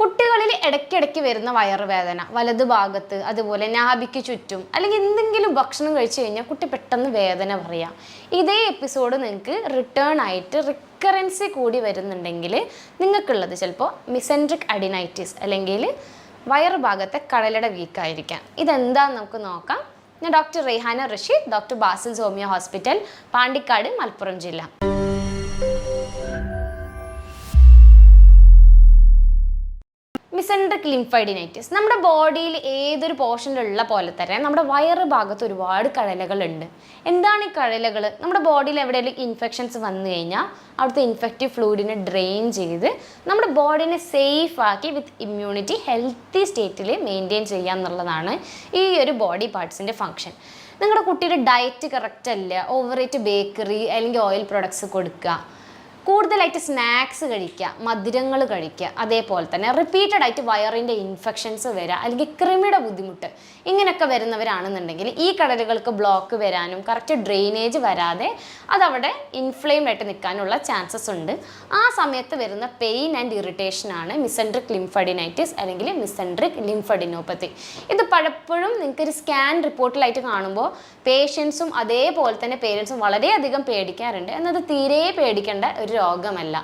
കുട്ടികളിൽ ഇടയ്ക്കിടയ്ക്ക് വരുന്ന വയറുവേദന വലതു ഭാഗത്ത് അതുപോലെ നാഭിക്ക് ചുറ്റും അല്ലെങ്കിൽ എന്തെങ്കിലും ഭക്ഷണം കഴിച്ചു കഴിഞ്ഞാൽ കുട്ടി പെട്ടെന്ന് വേദന പറയാം. ഇതേ എപ്പിസോഡ് നിങ്ങൾക്ക് റിട്ടേൺ ആയിട്ട് റിക്കറൻസി കൂടി വരുന്നുണ്ടെങ്കിൽ നിങ്ങൾക്കുള്ളത് ചിലപ്പോൾ മിസെൻട്രിക് അഡിനൈറ്റിസ് അല്ലെങ്കിൽ വയറുഭാഗത്തെ കടലയുടെ വീക്കായിരിക്കാം ഇതെന്താന്ന് നമുക്ക് നോക്കാം. ഞാൻ doctor Raihana Rasheed doctor Basil Somiya hospital Pandikkad Malappuram ജില്ല. Mesenteric lymphadenitis. നമ്മുടെ ബോഡിയിൽ ഏതൊരു പോർഷനിലുള്ള പോലെ തന്നെ നമ്മുടെ വയറ് ഭാഗത്ത് ഒരുപാട് കഴലകളുണ്ട്. എന്താണ് ഈ കഴലകൾ നമ്മുടെ ബോഡിയിൽ എവിടെയെങ്കിലും ഇൻഫെക്ഷൻസ് വന്നു കഴിഞ്ഞാൽ അവിടുത്തെ ഇൻഫെക്റ്റീവ് ഫ്ലൂയിഡിനെ ഡ്രെയിൻ ചെയ്ത് നമ്മുടെ ബോഡിനെ സേഫ് ആക്കി വിത്ത് ഇമ്മ്യൂണിറ്റി ഹെൽത്തി സ്റ്റേറ്റിൽ മെയിന്റെയിൻ ചെയ്യുക എന്നുള്ളതാണ് ഈ ഒരു ബോഡി പാർട്സിന്റെ ഫങ്ഷൻ. നിങ്ങളുടെ കുട്ടിയുടെ ഡയറ്റ് കറക്റ്റ് അല്ല. ഓവറേറ്റ് ബേക്കറി അല്ലെങ്കിൽ ഓയിൽ പ്രൊഡക്ട്സ് കൊടുക്കുക. കൂടുതലായിട്ട് സ്നാക്സ് കഴിക്കുക മധുരങ്ങൾ കഴിക്കുക അതേപോലെ തന്നെ റിപ്പീറ്റഡ് ആയിട്ട് വയറിന്റെ ഇൻഫെക്ഷൻസ് വരിക അല്ലെങ്കിൽ കൃമിയുടെ ബുദ്ധിമുട്ട് ഇങ്ങനെയൊക്കെ വരുന്നവരാണെന്നുണ്ടെങ്കിൽ ഈ കടലുകൾക്ക് ബ്ലോക്ക് വരാനും കറക്റ്റ് ഡ്രെയിനേജ് വരാതെ അതവിടെ ഇൻഫ്ലെയിംഡ് ആയിട്ട് നിൽക്കാനുള്ള ചാൻസസ് ഉണ്ട്. ആ സമയത്ത് വരുന്ന പെയിൻ ആൻഡ് ഇറിറ്റേഷൻ ആണ് മിസെൻട്രിക് ലിംഫഡിനൈറ്റിസ് അല്ലെങ്കിൽ മിസെൻട്രിക് ലിംഫഡിനോപ്പത്തി ഇത് പലപ്പോഴും നിങ്ങൾക്കൊരു സ്കാൻ റിപ്പോർട്ടിലായിട്ട് കാണുമ്പോൾ പേഷ്യൻസും അതേപോലെ തന്നെ പേരൻസും വളരെയധികം പേടിക്കാറുണ്ട്. എന്നത് തീരെ പേടിക്കേണ്ട ഒരു രോഗമല്ല.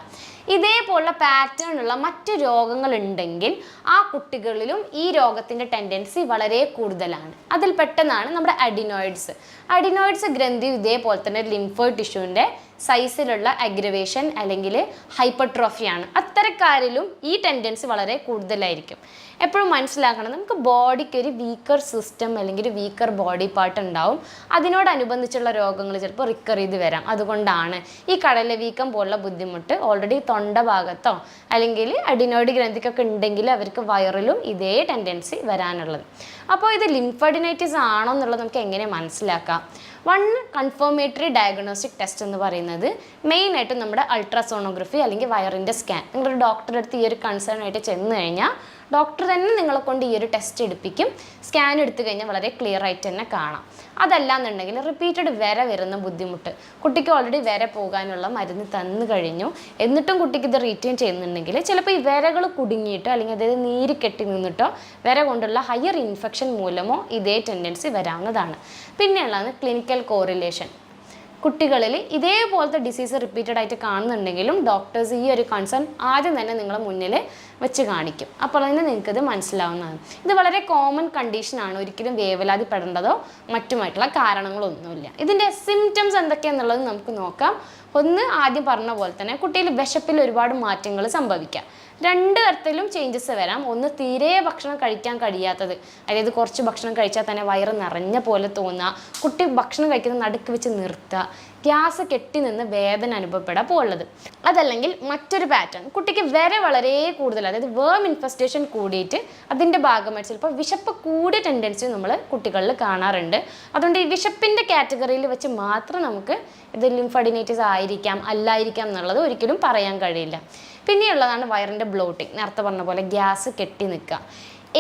ഇതേപോലുള്ള പാറ്റേൺ ഉള്ള മറ്റു രോഗങ്ങളുണ്ടെങ്കിൽ ആ കുട്ടികളിലും ഈ രോഗത്തിന്റെ ടെൻഡൻസി വളരെ കൂടുതലാണ്. അതിൽ പെട്ടെന്നാണ് നമ്മുടെ അഡിനോയിഡ്സ് അഡിനോയിഡ്സ് ഗ്രന്ഥി ഇതേപോലെ തന്നെ ലിംഫോയിഡ് ടിഷ്യൂവിന്റെ സൈസിലുള്ള അഗ്രവേഷൻ അല്ലെങ്കിൽ ഹൈപ്പർട്രോഫിയാണ് അത്തരക്കാരിലും ഈ ടെൻഡൻസി വളരെ കൂടുതലായിരിക്കും. എപ്പോഴും മനസ്സിലാക്കണം നമുക്ക് ബോഡിക്ക് ഒരു വീക്കർ സിസ്റ്റം അല്ലെങ്കിൽ ഒരു വീക്കർ ബോഡി പാർട്ട് ഉണ്ടാവും. അതിനോടനുബന്ധിച്ചുള്ള രോഗങ്ങൾ ചിലപ്പോൾ റിക്കർ ചെയ്ത് വരാം. അതുകൊണ്ടാണ് ഈ കടല വീക്കം പോലുള്ള ബുദ്ധിമുട്ട് ഓൾറെഡി തൊണ്ട ഭാഗത്തോ അല്ലെങ്കിൽ അഡിനോയിഡ് ഗ്രന്ഥിക്കൊക്കെ ഉണ്ടെങ്കിൽ അവർക്ക് വയറിലും ഇതേ ടെൻഡൻസി വരാനുള്ളത്. അപ്പോൾ ഇത് ലിംഫഡിനൈറ്റിസ് ആണോ എന്നുള്ളത് നമുക്ക് എങ്ങനെ മനസ്സിലാക്കാം? വൺ കൺഫർമേറ്ററി ഡയഗ്നോസ്റ്റിക് ടെസ്റ്റ് എന്ന് പറയുന്നത് മെയിനായിട്ടും നമ്മുടെ അൾട്രാസോണോഗ്രഫി അല്ലെങ്കിൽ വയറിന്റെ സ്കാൻ നിങ്ങളൊരു ഡോക്ടറെ അടുത്ത് ഈ ഒരു കൺസേൺ ആയിട്ട് ചെന്ന് കഴിഞ്ഞാൽ ഡോക്ടർ തന്നെ നിങ്ങളെ കൊണ്ട് ഈ ഒരു ടെസ്റ്റ് എടുപ്പിക്കും. സ്കാൻ എടുത്തു കഴിഞ്ഞാൽ വളരെ ക്ലിയർ ആയിട്ട് തന്നെ കാണാം. അതല്ല എന്നുണ്ടെങ്കിൽ റിപ്പീറ്റഡ് വര വരുന്ന ബുദ്ധിമുട്ട്. കുട്ടിക്ക് ഓൾറെഡി വര പോകാനുള്ള മരുന്ന് തന്നു കഴിഞ്ഞു. എന്നിട്ടും കുട്ടിക്ക് ഇത് റീറ്റെയിൻ ചെയ്യുന്നുണ്ടെങ്കിൽ ചിലപ്പോൾ ഈ വരകൾ കുടുങ്ങിയിട്ടോ അല്ലെങ്കിൽ അതായത് നീര് കെട്ടി നിന്നിട്ടോ വര കൊണ്ടുള്ള ഹയർ ഇൻഫെക്ഷൻ മൂലമോ ഇതേ ടെൻഡൻസി വരാവുന്നതാണ്. പിന്നെയുള്ളതാണ് ക്ലിനിക്കൽ കോറിലേഷൻ കുട്ടികളിൽ ഇതേപോലത്തെ ഡിസീസ് റിപ്പീറ്റഡ് ആയിട്ട് കാണുന്നുണ്ടെങ്കിലും ഡോക്ടേഴ്സ് ഈ ഒരു കൺസേൺ ആദ്യം തന്നെ നിങ്ങളെ മുന്നിൽ വെച്ച് കാണിക്കും. അപ്പോൾ തന്നെ നിങ്ങൾക്കിത് മനസ്സിലാവുന്നതാണ്. ഇത് വളരെ കോമൺ കണ്ടീഷനാണ് ഒരിക്കലും വേവലാതിപ്പെടേണ്ടതോ മറ്റുമായിട്ടുള്ള കാരണങ്ങളൊന്നുമില്ല. ഇതിന്റെ എന്തൊക്കെയാണെന്നുള്ളത് നമുക്ക് നോക്കാം. ഒന്ന് ആദ്യം പറഞ്ഞ പോലെ തന്നെ കുട്ടിയിൽ വിശപ്പിൽ ഒരുപാട് മാറ്റങ്ങൾ സംഭവിക്കാം. രണ്ട് തരത്തിലും ചേഞ്ചസ് വരാം. ഒന്ന് തീരെ ഭക്ഷണം കഴിക്കാൻ കഴിയാത്തത്. അതായത് കുറച്ച് ഭക്ഷണം കഴിച്ചാൽ തന്നെ വയറ് നിറഞ്ഞ പോലെ തോന്നുക. കുട്ടി ഭക്ഷണം കഴിക്കുന്നത് നടുക്ക് വെച്ച് നിർത്തുക. ഗ്യാസ് കെട്ടി നിന്ന് വേദന അനുഭവപ്പെടാൻ പോകുള്ളത് അതല്ലെങ്കിൽ മറ്റൊരു പാറ്റേൺ കുട്ടിക്ക് വരെ വളരെ കൂടുതൽ അതായത് വേം ഇൻഫെസ്റ്റേഷൻ കൂടിയിട്ട് അതിന്റെ ഭാഗമായിട്ട് ചിലപ്പോൾ വിശപ്പ് കൂടിയ ടെൻഡൻസി നമ്മൾ കുട്ടികളിൽ കാണാറുണ്ട്. അതുകൊണ്ട് ഈ വിശപ്പിന്റെ കാറ്റഗറിയിൽ വെച്ച് മാത്രം നമുക്ക് ഇത് ലിംഫഡിനൈറ്റിസ് ആയിരിക്കാം അല്ലായിരിക്കാം എന്നുള്ളത് ഒരിക്കലും പറയാൻ കഴിയില്ല. പിന്നെയുള്ളതാണ് വയറിന്റെ ബ്ലോട്ടിങ് നേരത്തെ പറഞ്ഞ പോലെ ഗ്യാസ് കെട്ടി നിൽക്കുക.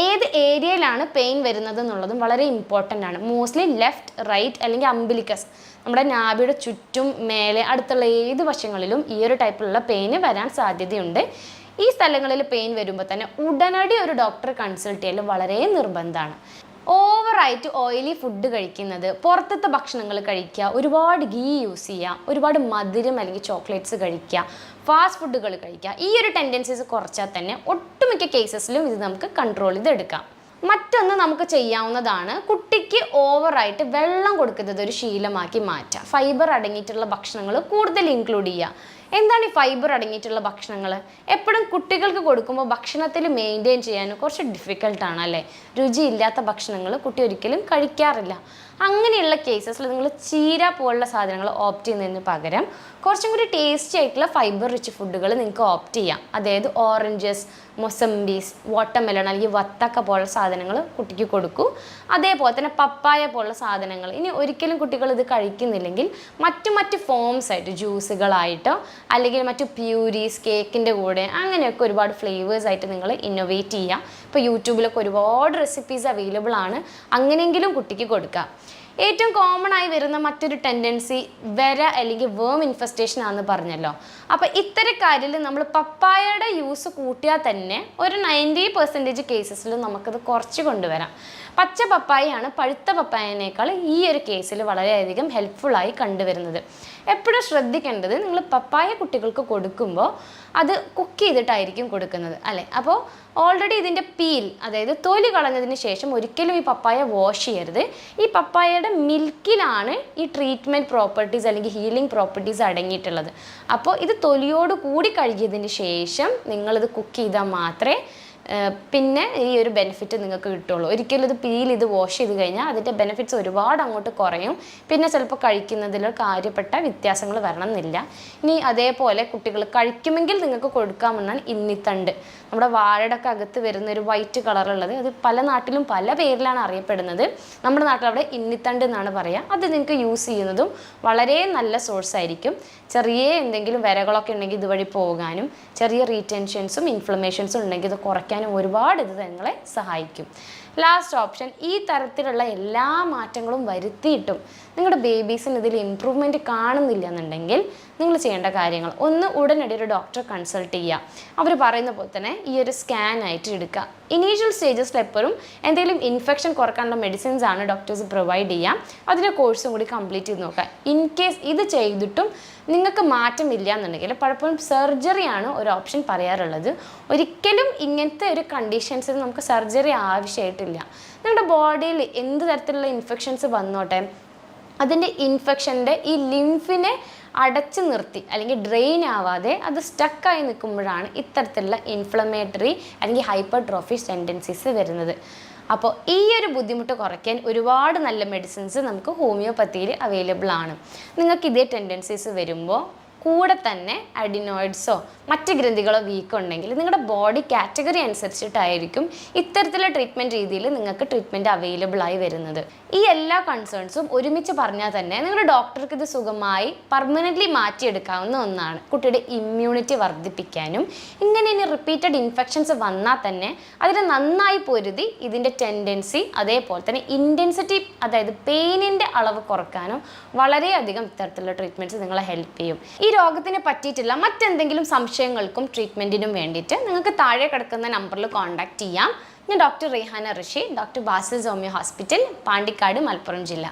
ഏത് ഏരിയയിലാണ് പെയിൻ വരുന്നത് എന്നുള്ളതും വളരെ ഇമ്പോർട്ടന്റ് ആണ്. മോസ്റ്റ്ലി ലെഫ്റ്റ് റൈറ്റ് അല്ലെങ്കിൽ അംബിലിക്കസ് നമ്മുടെ നാബിയുടെ ചുറ്റും മേലെ അടുത്തുള്ള ഏത് വശങ്ങളിലും ഈ ഒരു ടൈപ്പിലുള്ള പെയിന് വരാൻ സാധ്യതയുണ്ട്. ഈ സ്ഥലങ്ങളിൽ പെയിൻ വരുമ്പോൾ തന്നെ ഉടനടി ഒരു ഡോക്ടറെ കൺസൾട്ട് ചെയ്യൽ വളരെ നിർബന്ധമാണ്. ഓവറായിട്ട് ഓയിലി ഫുഡ് കഴിക്കുന്നത് പുറത്തത്തെ ഭക്ഷണങ്ങൾ കഴിക്കുക ഒരുപാട് ഗീ യൂസ് ചെയ്യുക ഒരുപാട് മധുരം അല്ലെങ്കിൽ ചോക്ലേറ്റ്സ് കഴിക്കുക ഫാസ്റ്റ് ഫുഡുകൾ കഴിക്കുക. ഈ ഒരു ടെൻഡൻസീസ് കുറച്ചാൽ തന്നെ ഒട്ടുമിക്ക കേസസിലും ഇത് നമുക്ക് കൺട്രോൾ ചെയ്തെടുക്കാം. മറ്റൊന്ന് നമുക്ക് ചെയ്യാവുന്നതാണ് കുട്ടിക്ക് ഓവറായിട്ട് വെള്ളം കൊടുക്കുന്നത് ഒരു ശീലമാക്കി മാറ്റുക. ഫൈബർ അടങ്ങിയിട്ടുള്ള ഭക്ഷണങ്ങൾ കൂടുതൽ ഇൻക്ലൂഡ് ചെയ്യുക. എന്താണ് ഈ ഫൈബർ അടങ്ങിയിട്ടുള്ള ഭക്ഷണങ്ങൾ? എപ്പോഴും കുട്ടികൾക്ക് കൊടുക്കുമ്പോൾ ഭക്ഷണത്തിൽ മെയിന്റെയിൻ ചെയ്യാൻ കുറച്ച് ഡിഫിക്കൽട്ടാണ് അല്ലേ? രുചിയില്ലാത്ത ഭക്ഷണങ്ങൾ കുട്ടി ഒരിക്കലും കഴിക്കാറില്ല. അങ്ങനെയുള്ള കേസസിൽ നിങ്ങൾ ചീര പോലുള്ള സാധനങ്ങൾ ഓപ്റ്റ് ചെയ്യുന്നതിന് പകരം കുറച്ചും കൂടി ടേസ്റ്റി ആയിട്ടുള്ള ഫൈബർ റിച്ച് ഫുഡുകൾ നിങ്ങൾക്ക് ഓപ്റ്റ് ചെയ്യാം. അതായത് ഓറഞ്ചസ് മൊസംബീസ് വാട്ടർമെലൺ അല്ലെങ്കിൽ വത്തക്ക പോലുള്ള സാധനങ്ങൾ കുട്ടിക്ക് കൊടുക്കൂ. അതേപോലെ തന്നെ പപ്പായ പോലുള്ള സാധനങ്ങൾ. ഇനി ഒരിക്കലും കുട്ടികൾ ഇത് കഴിക്കുന്നില്ലെങ്കിൽ മറ്റു മറ്റ് ഫോംസ് ആയിട്ട് ജ്യൂസുകളായിട്ടോ അല്ലെങ്കിൽ മറ്റു പ്യൂരീസ് കേക്കിന്റെ കൂടെ അങ്ങനെയൊക്കെ ഒരുപാട് ഫ്ലേവേഴ്സ് ആയിട്ട് നിങ്ങൾ ഇന്നോവേറ്റ് ചെയ്യുക. ഇപ്പോൾ യൂട്യൂബിലൊക്കെ ഒരുപാട് റെസിപ്പീസ് അവൈലബിൾ ആണ്. അങ്ങനെയെങ്കിലും കുട്ടിക്ക് കൊടുക്കുക ഏറ്റവും കോമൺ ആയി വരുന്ന മറ്റൊരു ടെൻഡൻസി വര അല്ലെങ്കിൽ വേം ഇൻഫെസ്റ്റേഷൻ ആണെന്ന് പറഞ്ഞല്ലോ. അപ്പോൾ ഇത്തരം കാര്യത്തിൽ നമ്മൾ പപ്പായയുടെ യൂസ് കൂട്ടിയാൽ തന്നെ ഒരു നയന്റി പെർസെന്റേജ് കേസസിൽ നമുക്കത് കുറച്ച് കൊണ്ടുവരാം. പച്ച പപ്പായയാണ് പഴുത്ത പപ്പായനേക്കാൾ ഈ ഒരു കേസിൽ വളരെയധികം ഹെൽപ്ഫുള്ളായി കണ്ടുവരുന്നത്. എപ്പോഴും ശ്രദ്ധിക്കേണ്ടത് നിങ്ങൾ പപ്പായ കുട്ടികൾക്ക് കൊടുക്കുമ്പോൾ അത് കുക്ക് ചെയ്തിട്ടായിരിക്കും കൊടുക്കുന്നത് അല്ലേ? അപ്പോൾ ഓൾറെഡി ഇതിന്റെ പീൽ അതായത് തൊലി കളഞ്ഞതിന് ശേഷം ഒരിക്കലും ഈ പപ്പായ വാഷ് ചെയ്യരുത്. ഈ പപ്പായയുടെ മിൽക്കിലാണ് ഈ ട്രീറ്റ്മെന്റ് പ്രോപ്പർട്ടീസ് അല്ലെങ്കിൽ ഹീലിംഗ് പ്രോപ്പർട്ടീസ് അടങ്ങിയിട്ടുള്ളത്. അപ്പോൾ ഇത് തൊലിയോട് കൂടി കഴുകിയതിന് ശേഷം നിങ്ങളിത് കുക്ക് ചെയ്താൽ മാത്രമേ പിന്നെ ഈ ഒരു ബെനിഫിറ്റ് നിങ്ങൾക്ക് കിട്ടുള്ളൂ. ഒരിക്കലും ഇത് പീൽ ഇത് വാഷ് ചെയ്ത് കഴിഞ്ഞാൽ അതിന്റെ ബെനിഫിറ്റ്സ് ഒരുപാട് അങ്ങോട്ട് കുറയും. പിന്നെ ചിലപ്പോൾ കഴിക്കുന്നതിൽ കാര്യപ്പെട്ട വ്യത്യാസങ്ങൾ വരണം എന്നില്ല ഇനി അതേപോലെ കുട്ടികൾ കഴിക്കുമെങ്കിൽ നിങ്ങൾക്ക് കൊടുക്കാമെന്നാൽ ഇന്നിത്തണ്ട്. നമ്മുടെ വാഴയുടെ അകത്ത് വരുന്ന ഒരു വൈറ്റ് കളറുള്ളത് അത് പല നാട്ടിലും പല പേരിലാണ് അറിയപ്പെടുന്നത്. നമ്മുടെ നാട്ടിൽ അവിടെ ഇന്നിത്തണ്ട് എന്നാണ് പറയുക അത് നിങ്ങൾക്ക് യൂസ് ചെയ്യുന്നതും വളരെ നല്ല സോഴ്സ് ആയിരിക്കും. ചെറിയ എന്തെങ്കിലും വരകളൊക്കെ ഉണ്ടെങ്കിൽ ഇതുവഴി പോകാനും ചെറിയ റീറ്റെൻഷൻസും ഇൻഫ്ലമേഷൻസും ഉണ്ടെങ്കിൽ ഇത് കുറയ്ക്കാനും ഒരുപാട് ഇത് നിങ്ങളെ സഹായിക്കും. ലാസ്റ്റ് ഓപ്ഷൻ ഈ തരത്തിലുള്ള എല്ലാ മാറ്റങ്ങളും വരുത്തിയിട്ടും നിങ്ങളുടെ ബേബീസിന് ഇതിൽ ഇമ്പ്രൂവ്മെന്റ് കാണുന്നില്ല എന്നുണ്ടെങ്കിൽ നിങ്ങൾ ചെയ്യേണ്ട കാര്യങ്ങൾ. ഒന്ന് ഉടനടി ഒരു ഡോക്ടറെ കൺസൾട്ട് ചെയ്യുക. അവർ പറയുന്ന പോലെ തന്നെ ഈ ഒരു സ്കാൻ ആയിട്ട് എടുക്കുക. ഇനീഷ്യൽ സ്റ്റേജസിൽ എപ്പോഴും എന്തെങ്കിലും ഇൻഫെക്ഷൻ കുറക്കാനുള്ള മെഡിസിൻസ് ആണ് ഡോക്ടേഴ്സ് പ്രൊവൈഡ് ചെയ്യാം അതിന്റെ കോഴ്സും കൂടി കംപ്ലീറ്റ് ചെയ്ത് നോക്കുക. ഇൻ കേസ് ഇത് ചെയ്തിട്ടും നിങ്ങൾക്ക് മാറ്റമില്ല എന്നുണ്ടെങ്കിൽ പലപ്പോഴും സർജറിയാണ് ഒരു ഓപ്ഷൻ പറയാറുള്ളത്. ഒരിക്കലും ഇങ്ങനത്തെ ഒരു കണ്ടീഷൻസിൽ നമുക്ക് സർജറി ആവശ്യമായിട്ടില്ല. നിങ്ങളുടെ ബോഡിയിൽ എന്ത് തരത്തിലുള്ള ഇൻഫെക്ഷൻസ് വന്നോട്ടെ അതിന്റെ ഇൻഫെക്ഷന്റെ ഈ ലിംഫിനെ അടച്ചു നിർത്തി അല്ലെങ്കിൽ ഡ്രെയിൻ ആവാതെ അത് സ്റ്റക്കായി നിൽക്കുമ്പോഴാണ് ഇത്തരത്തിലുള്ള ഇൻഫ്ലമേറ്ററി അല്ലെങ്കിൽ ഹൈപ്പർ ട്രോഫി ടെൻഡൻസീസ് വരുന്നത്. അപ്പോൾ ഈ ഒരു ബുദ്ധിമുട്ട് കുറയ്ക്കാൻ ഒരുപാട് നല്ല മെഡിസിൻസ് നമുക്ക് ഹോമിയോപ്പത്തിയിൽ അവൈലബിൾ ആണ്. നിങ്ങൾക്ക് ഇതേ ടെൻഡൻസീസ് വരുമ്പോൾ കൂടെ തന്നെ അഡിനോയിഡ്സോ മറ്റ് ഗ്രന്ഥികളോ വീക്ക് ഉണ്ടെങ്കിൽ നിങ്ങളുടെ ബോഡി കാറ്റഗറി അനുസരിച്ചിട്ടായിരിക്കും ഇത്തരത്തിലുള്ള ട്രീറ്റ്മെന്റ് രീതിയിൽ നിങ്ങൾക്ക് ട്രീറ്റ്മെന്റ് അവൈലബിൾ ആയി വരുന്നത്. ഈ എല്ലാ കൺസേൺസും ഒരുമിച്ച് പറഞ്ഞാൽ തന്നെ നിങ്ങളുടെ ഡോക്ടർക്ക് ഇത് സുഖമായി പെർമനന്റ്ലി മാറ്റിയെടുക്കാവുന്ന ഒന്നാണ്. കുട്ടിയുടെ ഇമ്മ്യൂണിറ്റി വർദ്ധിപ്പിക്കാനും ഇങ്ങനെ ഇനി റിപ്പീറ്റഡ് ഇൻഫെക്ഷൻസ് വന്നാൽ തന്നെ അതിനെ നന്നായി പൊരുതി ഇതിന്റെ ടെൻഡൻസി അതേപോലെ തന്നെ ഇന്റൻസിറ്റി അതായത് പെയിനിന്റെ അളവ് കുറക്കാനും വളരെയധികം ഇത്തരത്തിലുള്ള ട്രീറ്റ്മെന്റ്സ് നിങ്ങളെ ഹെൽപ്പ് ചെയ്യും. ഈ രോഗത്തിനെ പറ്റിയിട്ടുള്ള മറ്റെന്തെങ്കിലും സംശയങ്ങൾക്കും ട്രീറ്റ്മെന്റിനും വേണ്ടിയിട്ട് നിങ്ങൾക്ക് താഴെ കിടക്കുന്ന നമ്പറിൽ കോൺടാക്റ്റ് ചെയ്യാം. ഞാൻ doctor Rehana Rishi doctor Basil Soumya hospital Pandikkad Malappuram ജില്ല.